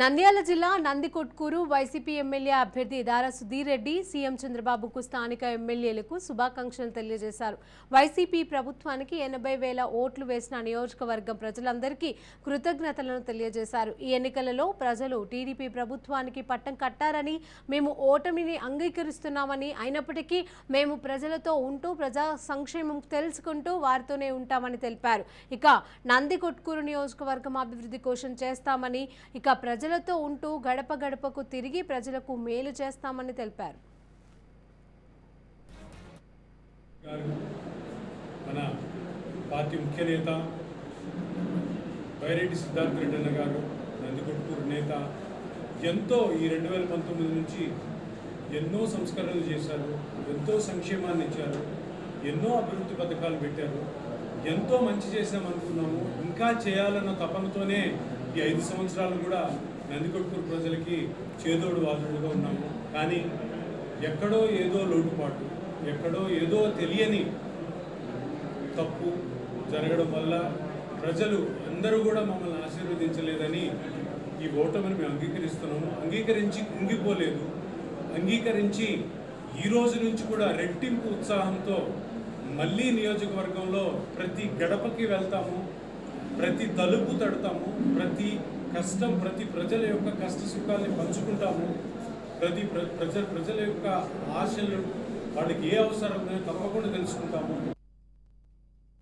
నంద్యాల జిల్లా Nandikotkur YCP MLA అభ్యర్థి దారా సుధీర్ రెడ్డి సీఎం చంద్రబాబుకు స్థానిక ఎమ్మెల్యేలకు శుభాకాంక్షలు తెలియజేశారు. వైసీపీ ప్రభుత్వానికి ఎనభై వేల ఓట్లు వేసిన నియోజకవర్గం ప్రజలందరికీ కృతజ్ఞతలను తెలియజేశారు. ఈ ఎన్నికలలో ప్రజలు టీడీపీ ప్రభుత్వానికి పట్టం కట్టారని మేము ఓటమిని అంగీకరిస్తున్నామని అయినప్పటికీ మేము ప్రజలతో ఉంటూ ప్రజా సంక్షేమం తెలుసుకుంటూ వారితోనే ఉంటామని తెలిపారు. ఇక నందికొట్కూరు నియోజకవర్గం అభివృద్ధి కోసం చేస్తామని ఇక ప్రజలతో ఉంటూ గడప గడపకు తిరిగి ప్రజలకు మేలు చేస్తామని తెలిపారు. మన పార్టీ ముఖ్య నేత బైరెడ్డి సిద్ధార్థ రెడ్డి అన్న గారు నందికొట్కూరు నేత ఎంతో ఈ రెండు వేల పంతొమ్మిది నుంచి ఎన్నో సంస్కరణలు చేశారు ఎంతో సంక్షేమాన్ని ఇచ్చారు ఎన్నో అభివృద్ధి పథకాలు పెట్టారు ఎంతో మంచి చేశామనుకున్నాము ఇంకా చేయాలన్న తపనతోనే ఈ ఐదు సంవత్సరాలు కూడా నందికొట్కూరు ప్రజలకి చేదోడు వాదుడుగా ఉన్నాము. కానీ ఎక్కడో ఏదో లోటుపాటు ఎక్కడో ఏదో తెలియని తప్పు జరగడం వల్ల ప్రజలు అందరూ కూడా మమ్మల్ని ఆశీర్వదించలేదని ఈ ఓటమిని మేము అంగీకరిస్తున్నాము. అంగీకరించి కుంగిపోలేదు. అంగీకరించి ఈ రోజు నుంచి కూడా రెట్టింపు ఉత్సాహంతో మళ్ళీ నియోజకవర్గంలో ప్రతి గడపకి వెళ్తాము ప్రతి తలుపు తడతాము ప్రతి కష్టం ప్రతి ప్రజల యొక్క కష్ట సుఖాల్ని పంచుకుంటాము. ప్రతి ప్ర- ప్రజ ప్రజల యొక్క ఆశలు వాళ్ళకి ఏ అవసరం తప్పకుండా తెలుసుకుంటాము.